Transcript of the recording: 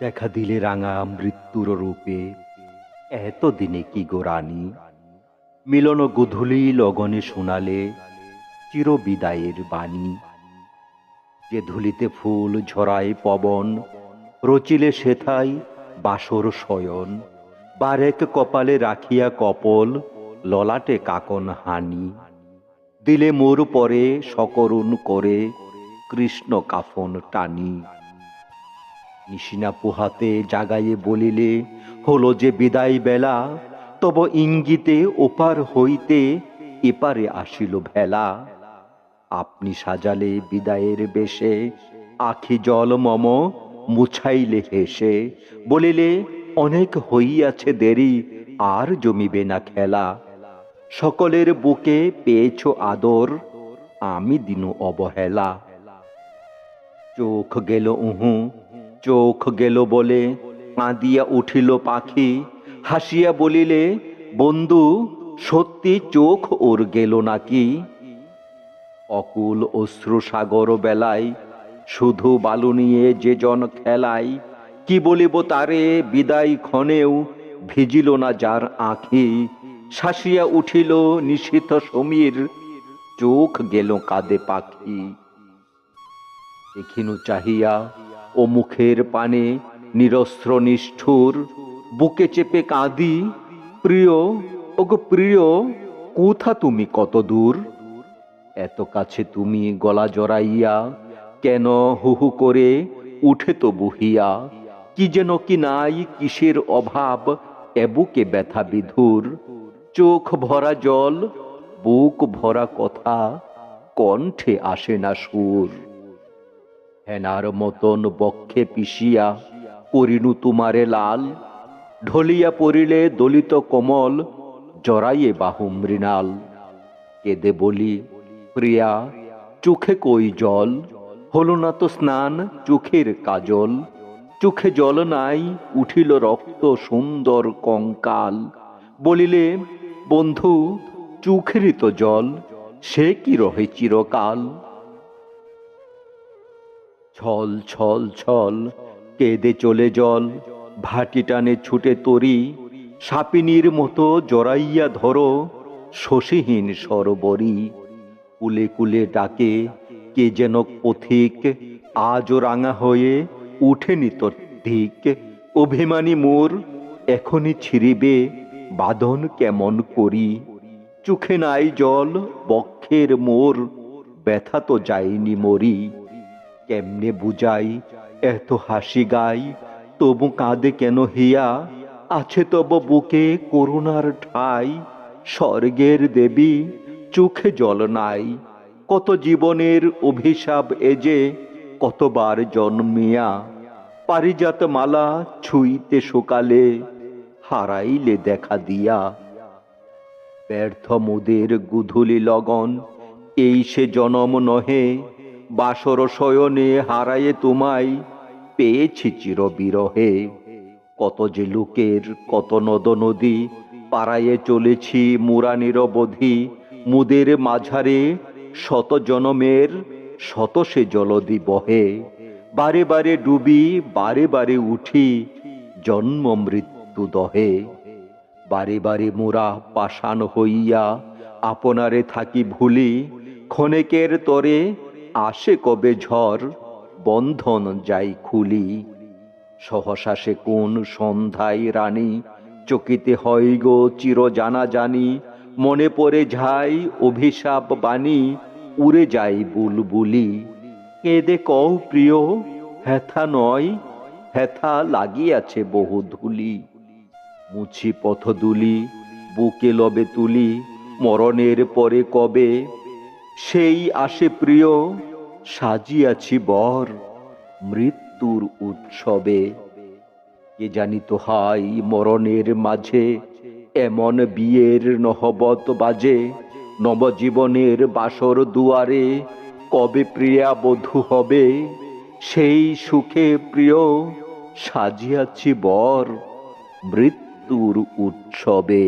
দেখা দিলে রাঙা মৃত্যুর রূপে। এতদিনে কি গো রানী? মিলন গধূলি লগনে শোনালে চির বিদায়ের বাণী। যে ধুলিতে ফুল ঝরায় পবন, রচিলে সেথায় বাসর শয়ন। বারেক কপালে রাখিয়া কপল, ললাটে কাকন হানি। দিলে মোর পরে সকরুণ করে কৃষ্ণ কাফন টানি। নিশিনা পোহাতে জাগাইয়ে বলিলে, হলো যে বিদায় বেলা, তব ইঙ্গিতে ওপার হইতে এপারে আসিল ভেলা। আপনি সাজালে বিদায়ের বেশে, আখি জল মম মুছাইলে হেসে, বলিলে, অনেক হইয়াছে দেরি, আর জমিবে না খেলা। সকলের বুকে পেয়েছ আদর, আমি দিনু অবহেলা। চোখ গেল উহু চোখ গেল বলে, কাঁদিয়া উঠিল পাখি। হাসিয়া বলিলে, বন্ধু, সত্যি চোখ ওর গেল নাকি? অকুল অশ্রু সাগর বেলায়, শুধু বালু নিয়ে যে জন খেলায়, কি বলিব তারে? বিদায় ক্ষণেও ভিজিল না যার আঁখি। শাসিয়া উঠিল নিশীথ সমীর, চোখ গেল কাঁদে পাখি। দেখিনু চাহিয়া ও মুখের পানে নিরস্ত্র নিষ্ঠুর, বুকে চেপে কাঁদি, প্রিয়, ওগো প্রিয়, কোথা তুমি কত দূর? এত কাছে তুমি গলা জড়াইয়া কেন হুহু করে উঠে তো বুহিয়া কি যেন কি নাই কিসের অভাব, এবুকে ব্যথা বিধুর। চোখ ভরা জল, বুক ভরা কথা, কণ্ঠে আসে না সুর। হেনার মতন বক্ষে পিষিয়া করিনু তোমারে লাল। ঢলিয়া পড়িলে দলিত কমল, জড়াইয়ে বাহু মৃণাল। কেঁদে বলি, প্রিয়া, চোখে কই জল? হলো না তো স্নান চোখের কাজল। চোখে জল নাই, উঠিল রক্ত সুন্দর কঙ্কাল। বলিলে, বন্ধু, চোখেরই তো জল, সে কি রহে চিরকাল? ছল ছল ছল, কেঁদে চলে জল, ভাটি টানে ছুটে তরি, সাপিনীর মতো জড়াইয়া ধরো, শশীহীন সরবরি। কুলে কুলে ডাকে, কে যেন পথিক, আজও রাঙা হয়ে উঠেনি তোর দিক অভিমানী মোর, এখনই ছিড়িবে, বাঁধন কেমন করি? চোখে নাই জল, বক্ষের মোর, ব্যথা তো যায়নি মরি। কেমনে বুঝাই? এত হাসি গাই, তবু কাঁদে কেন হিয়া? আছে তব বুকে করুণার ঠাই, স্বর্গের দেবী চোখে জল নাই। কত জীবনের অভিশাপ এজে কতবার জন্মিয়া? পারিজাত মালা ছুঁইতে সকালে হারাইলে দেখা দিয়া। ব্যর্থ মোদের গুধুলি লগন, এই সে জনম নহে বাসর শয়নে হারায়ে তোমায় পেয়েছি চির বিরহে কত যে লোকের, কত নদ নদী পাড়ায়ে চলেছি মুরা নিরবধি মুদের মাঝারে শত জনমের, শত সে জলদি বহে বারে বারে ডুবি, বারে বারে উঠি জন্ম মৃত্যু দহে। বারে বারে মোরা পাষাণ হইয়া, আপনারে থাকি ভুলি, ক্ষণেকের তরে আসে কবে ঝড়? বন্ধন যাই খুলি। সহসা সে কোন সন্ধ্যায় রানী? চকিতে হয় গো চির জানা জানি মনে পড়ে যাই অভিশাপ বাণী। উড়ে যাই বুলবুলি। কেঁদে কও প্রিয়, হেথা নয়, হেথা লাগিয়াছে বহু ধুলি। মুছি পথ দুলি, বুকে লবে তুলি। মরণের পরে কবে সেই আসে প্রিয়, সাজিয়াছি বর মৃত্যুর উৎসবে। কে জানিত হাই মরণের মাঝে এমন বিয়ের নহবত বাজে, নবজীবনের বাসর দুয়ারে কবে প্রিয়া বধূ হবে? সেই সুখে প্রিয়, সাজিয়াছি বর মৃত্যুর উৎসবে।